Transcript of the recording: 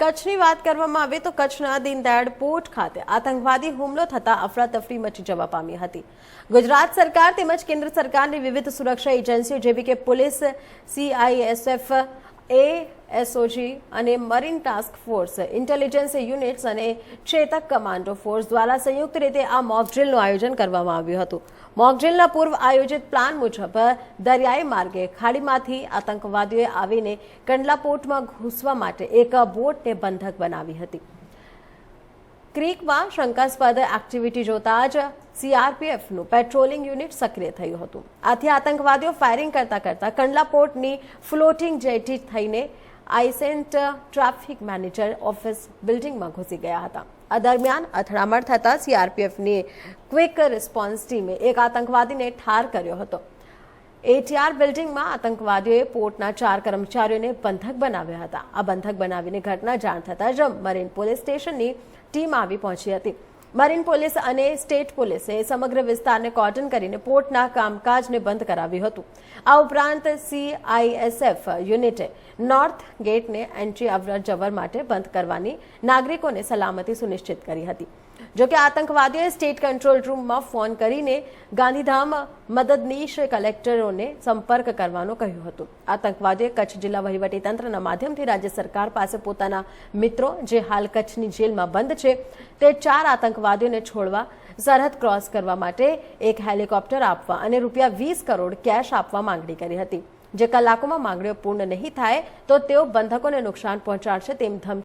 કચ્છની વાત કરવામાં આવે તો કચ્છના દીનદયાળ પોર્ટ ખાતે આતંકવાદી હુમલો થતા અફરાતફરી મચી જવા પામી હતી. ગુજરાત સરકાર તેમજ કેન્દ્ર સરકારની વિવિધ સુરક્ષા એજન્સીઓ જેવી કે પોલીસ સીઆઈએસએફ એએસઓજી અને marine task force intelligence units અને ચેતક કમાન્ડો ફોર્સ દ્વારા સંયુક્ત રીતે આ મોક ડ્રીલનું આયોજન કરવામાં આવ્યું હતું. મોક ડ્રીલના પૂર્વ આયોજિત પ્લાન મુજબ, દરિયાઈ માર્ગે ખાડીમાંથી આતંકવાદીઓએ આવીને કંડલા પોર્ટમાં ઘૂસવા માટે એક બોટને બંધક બનાવી હતી. ક્રીકમાં શંકાસ્પદ એક્ટિવિટી જોતા જ સીઆરપીએફનું પેટ્રોલિંગ યુનિટ સક્રિય થયું હતું. આથી આતંકવાદીઓ ફાયરિંગ કરતા કરતા કંડલા પોર્ટની ફ્લોટિંગ જેટી થઈને આઈસેન્ટ ટ્રાફિક મેનેજર ઓફિસ બિલ્ડિંગમાં ઘૂસી ગયા હતા. આ દરમિયાન અથડામણ થતાં સીઆરપીએફની ક્વિક રિસ્પોન્સ ટીમે એક આતંકવાદીને ઠાર કર્યો હતો. એટીઆર બિલ્ડિંગમાં આતંકવાદીઓએ પોર્ટના ચાર કર્મચારીઓને બંધક બનાવ્યા હતા. આ બંધક બનાવીને ઘટના જાણ થતાં જ મરીન પોલીસ સ્ટેશનની ટીમ આવી પહોંચી હતી. મરીન પોલીસ અને સ્ટેટ પોલીસે સમગ્ર વિસ્તારને કોટન કરીને પોર્ટના કામકાજને બંધ કરાવ્યું હતું. આ ઉપરાંત સીઆઈએસએફ યુનિટે નોર્થ ગેટને એન્ટ્રી અવર જવર માટે બંધ કરવાની નાગરિકોને સલામતી સુનિશ્ચિત કરી હતી. જોકે આતંકવાદીઓએ સ્ટેટ કંટ્રોલ રૂમમાં ફોન કરીને ગાંધીધામ મદદનીશ કલેક્ટરોને સંપર્ક કરવાનું કહ્યું હતું. આતંકવાદીઓએ કચ્છ જિલ્લા વહીવટીતંત્રના માધ્યમથી રાજ્ય સરકાર પાસે પોતાના મિત્રો જે હાલ કચ્છની જેલમાં બંધ છે, તે ચાર આતંકવાદીઓને છોડવા સરહદ ક્રોસ કરવા માટે એક હેલિકોપ્ટર આપવા અને રૂપિયા વીસ કરોડ કેશ આપવા માંગણી કરી હતી. જે કલાકોમાં માંગણીઓ પૂર્ણ નહીં થાય તો તેઓ બંધકોને નુકસાન પહોંચાડશે તેમ ધમકી